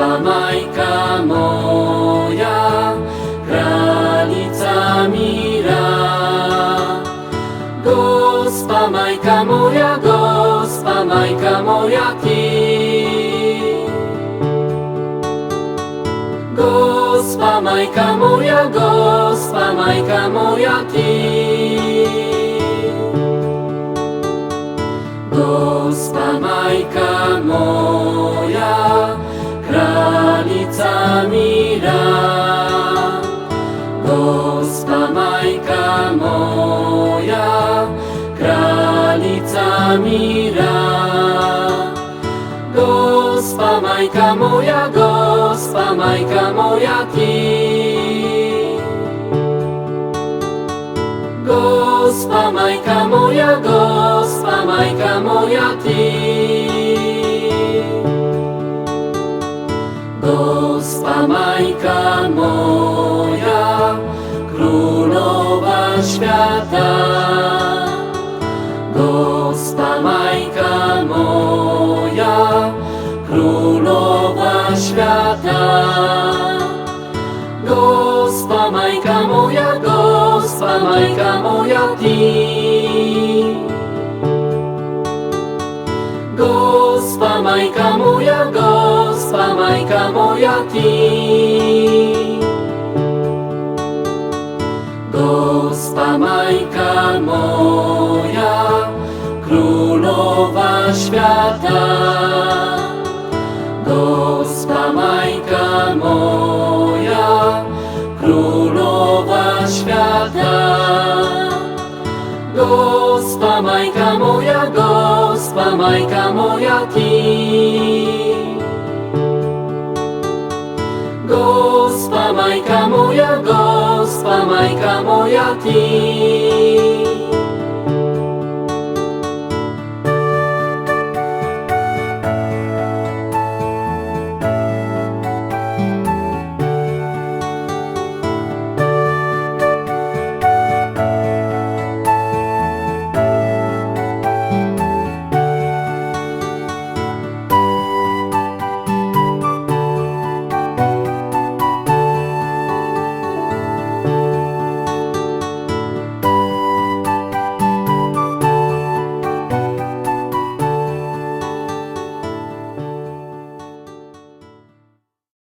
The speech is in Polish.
Gospa Majka moja, kralica mira. Gospa Majka moja, Gospa Majka moja Ty. Gospa Majka moja, Gospa Majka moja mira. Gospa Majka moja, Gospa Majka moja Ty. Gospa Majka moja, Gospa Majka moja Ty. Gospa Majka moja, Królowa świata. Gospa Majka moja, Królowa świata. Gospa Majka moja, Gospa Majka moja Ty. Gospa Majka moja, Gospa Majka moja Ty. Świata. Gospa Majka moja, Królowa świata. Gospa Majka moja, Gospa Majka moja Ty. Gospa Majka moja, Gospa Majka moja Ty.